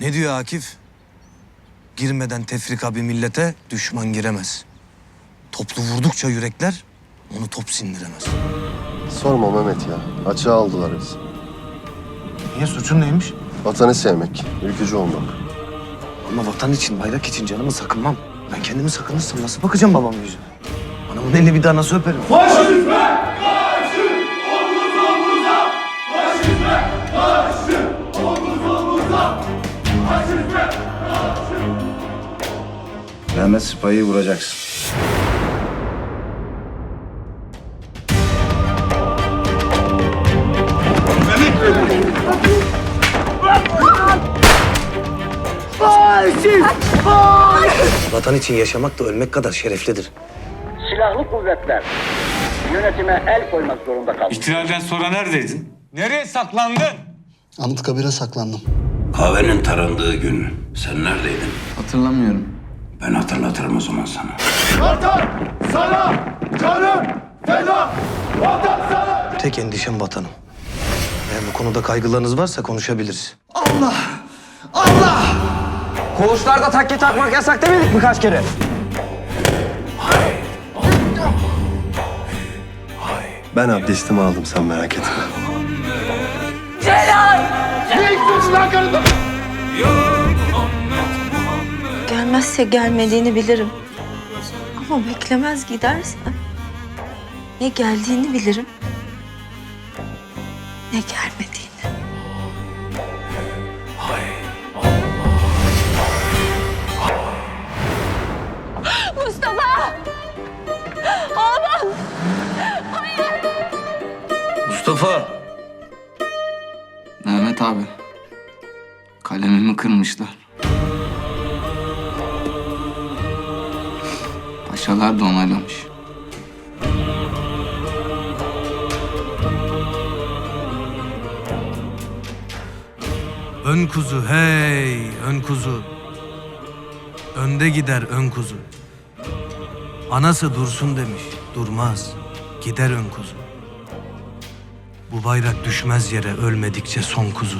Ne diyor Akif? Girmeden tefrika bir millete düşman giremez. Toplu vurdukça yürekler onu top sindiremez. Sorma Mehmet ya. Açığa aldılar bizi. Niye suçun neymiş? Vatanı sevmek, ülkücü olmak. Ama vatan için, bayrak için canımı sakınmam. Ben kendimi sakınırsam nasıl bakacağım babamın yüzüne? Anamın elini bir daha nasıl öperim? Mehmet Sıpayı vuracaksın. Vatan için yaşamak da ölmek kadar şereflidir. silahlı kuvvetler yönetime el koymak zorunda kaldı. İhtilalden sonra neredeydin? Nereye saklandın? Anıtkabir'e saklandım. Kahvenin tarandığı gün sen neredeydin? Hatırlamıyorum. Ben hatırlatırım o zaman sana. Tek endişem vatanım. Eğer bu konuda kaygılarınız varsa konuşabiliriz. Koğuşlarda takke takmak yasak demedik mi kaç kere? Ben abdestimi aldım sen merak etme. Gelmezse gelmediğini bilirim. Ama beklemez giderse ne geldiğini bilirim ne gelmediğini. Mustafa! Oğlum! Mustafa! Mehmet abi. Kalemimi kırmışlar. Paşalar da onaylamış. Ön kuzu hey ön kuzu. Önde gider ön kuzu. Anası dursun demiş durmaz gider ön kuzu. Bu bayrak düşmez yere ölmedikçe son kuzu.